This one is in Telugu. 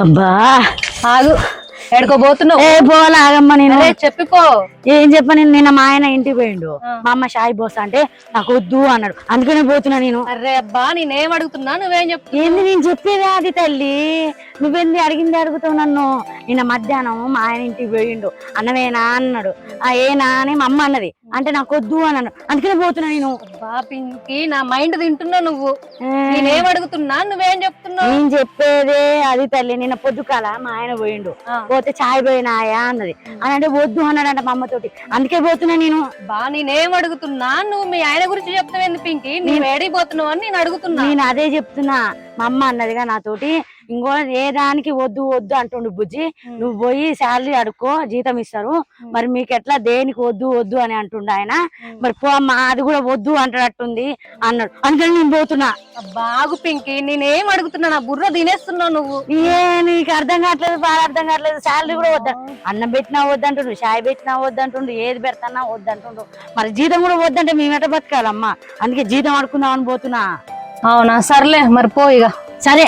అబ్బా. ఆగు. ఎడుకోబోతున్నావు ఏ పోలాగమ్మ నేను. అరే చెప్పిపో ఏం చెప్పని నిన్న మా ఆయన ఇంటికి పోయిండు. మా అమ్మ షాయి బోస్ అంటే నాకు వద్దు అన్నాడు. అందుకనే పోతున్నా నేను. అరే అబ్బా నేనేం అడుగుతున్నా? నువ్వేం చెప్తు ఏంది నేను చెప్పేది అది తల్లి? నువ్వేంది అడిగింది అడుగుతావు నన్ను? నిన్న మధ్యాహ్నం మా ఆయన ఇంటికి పోయిండు. అన్నమేనా అన్నాడు. ఆ ఏనా అని మా అమ్మ అన్నది. అంటే నాకు వద్దు అని అన్నాడు. అందుకనే పోతున్నా నేను. అబ్బా పింకి నా మైండ్ తింటున్నావు నువ్వు. ఏ, నేనేం అడుగుతున్నా? నువ్వేం చెప్తున్నావు? నేను చెప్పేదే అది తల్లి. నిన్న పొద్దుకాల మా ఆయన పోయిండు. పోతే చాయ్ పోయినాయా అన్నది. అని అంటే వద్దు అన్నాడంట మా అమ్మతోటి. అందుకే పోతున్నా నేను. బా నేనేం అడుగుతున్నా? నువ్వు మీ ఆయన గురించి చెప్తావేంది పింకి? నువ్వు ఏడిపోతున్నావు అని నేను అడుగుతున్నా. నేను అదే చెప్తున్నా. మా అమ్మ అన్నదిగా నాతోటి. ఇంకో ఏ దానికి వద్దు వద్దు అంటుండు బుజ్జి. నువ్వు పోయి శాలరీ అడుక్కో జీతం ఇస్తారు. మరి మీకు ఎట్లా దేనికి వద్దు వద్దు అని అంటుండు ఆయన. మరి పో అమ్మా అది కూడా వద్దు అంటున్నట్టుంది అన్నాడు. అందుకని నేను పోతున్నా. బాగు పింకి నేనేం అడుగుతున్నా నా బుర్ర తినేస్తున్నావు నువ్వు. ఏ నీకు అర్థం కావట్లేదు బాగా అర్థం కావట్లేదు. శాలరీ కూడా వద్ద. అన్నం పెట్టినా వద్దంటుండు చాయ్ పెట్టినా వద్దంటుండు ఏది పెడతానా వద్దంటుండు. మరి జీతం కూడా వద్దంటే మేము ఎట్ట బతకాలమ్మా? అందుకే జీతం అడుకుందాం అని పోతున్నా. అవునా? సర్లే మరి పో ఇక సరే.